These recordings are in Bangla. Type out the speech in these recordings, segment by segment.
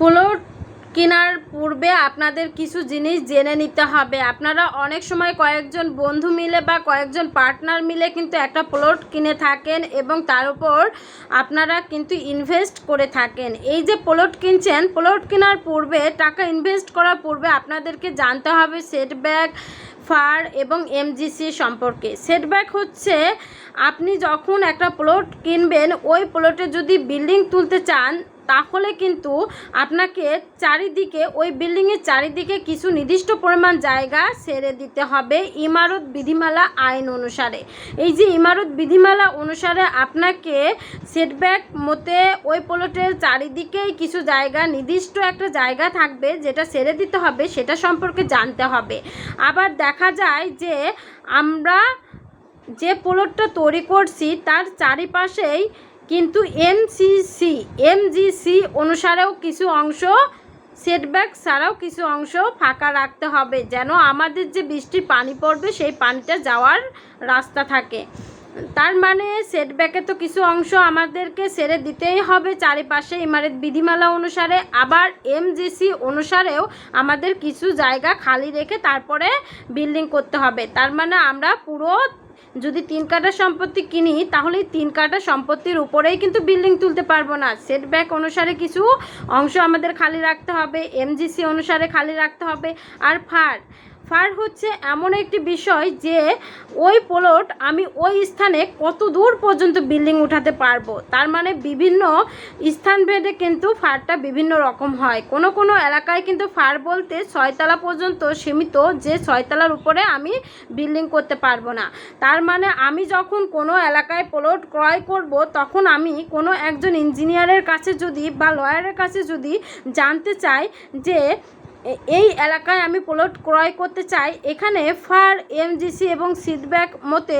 প্লট কেনার পূর্বে আপনাদের কিছু জিনিস জেনে নিতে হবে। আপনারা অনেক সময় কয়েকজন বন্ধু মিলে বা কয়েকজন পার্টনার মিলে কিন্তু একটা প্লট কিনে থাকেন এবং তার উপর আপনারা কিন্তু ইনভেস্ট করে থাকেন। এই যে প্লট কিনছেন, প্লট কেনার পূর্বে, টাকা ইনভেস্ট করার পূর্বে আপনাদেরকে জানতে হবে সেটব্যাক ফার এবং এমজিসি সম্পর্কে। সেটব্যাক হচ্ছে, আপনি যখন একটা প্লট কিনবেন, ওই প্লটে যদি বিল্ডিং তুলতে চান তাহলে কিন্তু আপনাকে চারিদিকে, ওই বিল্ডিংয়ের চারিদিকে কিছু নির্দিষ্ট পরিমাণ জায়গা সেরে দিতে হবে ইমারত বিধিমালা আইন অনুসারে। এই যে ইমারত বিধিমালা অনুসারে আপনাকে সেটব্যাক মতে ওই প্লটের চারিদিকেই কিছু জায়গা, নির্দিষ্ট একটা জায়গা থাকবে যেটা সেরে দিতে হবে, সেটা সম্পর্কে জানতে হবে। আবার দেখা যায় যে আমরা যে প্লটটা তৈরি করছি, তার চারিপাশেই কিন্তু এমসিসি এমজিসি অনুসারেও কিছু অংশ সেটব্যাক ছাড়াও কিছু অংশ ফাঁকা রাখতে হবে, যেন আমাদের যে বৃষ্টি পানি পড়বে সেই পানিটা যাওয়ার রাস্তা থাকে। তার মানে সেটব্যাকে তো কিছু অংশ আমাদেরকে সেরে দিতেই হবে চারিপাশে। ইমারত বিধিমালা অনুসারে আবার এমজিসি অনুসারেও আমাদের কিছু জায়গা খালি রেখে তারপরে বিল্ডিং করতে হবে। তার মানে আমরা পুরো যদি তিন কাঠা সম্পত্তি কিনি তাহলে তিন কাঠা সম্পত্তির উপরেই কিন্তু বিল্ডিং তুলতে পারব না। সেটব্যাক অনুসারে কিছু অংশ আমাদের খালি রাখতে হবে এমজিসি অনুসারে খালি রাখতে হবে, আর ফার ফার হচ্ছে এমন একটি বিষয় যে ওই প্লট আমি ওই স্থানে কত দূর পর্যন্ত বিল্ডিং উঠাতে পারব। তার মানে বিভিন্ন স্থান ভেদে কিন্তু ফারটা বিভিন্ন রকম হয়। কোনো কোনো এলাকায় কিন্তু ফার বলতে ছয়তলা পর্যন্ত সীমিত, যে ছয়তলার উপরে আমি বিল্ডিং করতে পারব না। তার মানে আমি যখন কোনো এলাকায় প্লট ক্রয় করব, তখন আমি কোনো একজন ইঞ্জিনিয়ারের কাছে যদি বা লয়ারের কাছে যদি জানতে চাই যে এই এলাকায় আমি প্লট ক্রয় করতে চাই, এখানে ফার এমজিসি এবং সিটব্যাক মতে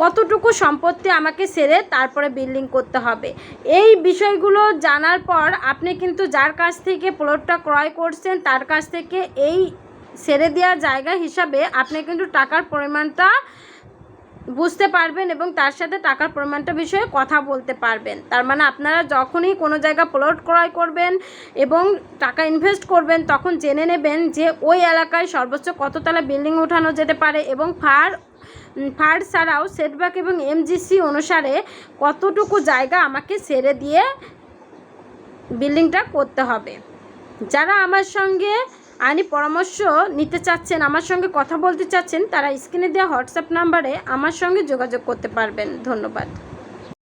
কতটুকু সম্পত্তি আমাকে সেরে তারপরে বিল্ডিং করতে হবে। এই বিষয়গুলো জানার পর আপনি কিন্তু যার কাছ থেকে প্লটটা ক্রয় করছেন, তার কাছ থেকে এই সেরে দেওয়া জায়গা হিসাবে আপনি কিন্তু টাকার পরিমাণটা বুঝতে পারবেন এবং তার সাথে টাকার প্রমাণটা বিষয়ে কথা বলতে পারবেন। তার মানে আপনারা যখনই কোনো জায়গা প্লট ক্রয় করবেন এবং টাকা ইনভেস্ট করবেন, তখন জেনে নেবেন যে ওই এলাকায় সর্বোচ্চ কততলা বিল্ডিং উঠানো যেতে পারে এবং ফার ফার ছাড়াও সেটব্যাক এবং এমজিসি অনুসারে কতটুকু জায়গা আমাকে ছেড়ে দিয়ে বিল্ডিংটা করতে হবে। যারা আমার সঙ্গে আইনি পরামর্শ নিতে চাচ্ছেন, আমার সঙ্গে কথা বলতে চাচ্ছেন, তারা স্ক্রিনে দেওয়া হোয়াটসঅ্যাপ নাম্বারে আমার সঙ্গে যোগাযোগ করতে পারবেন। ধন্যবাদ।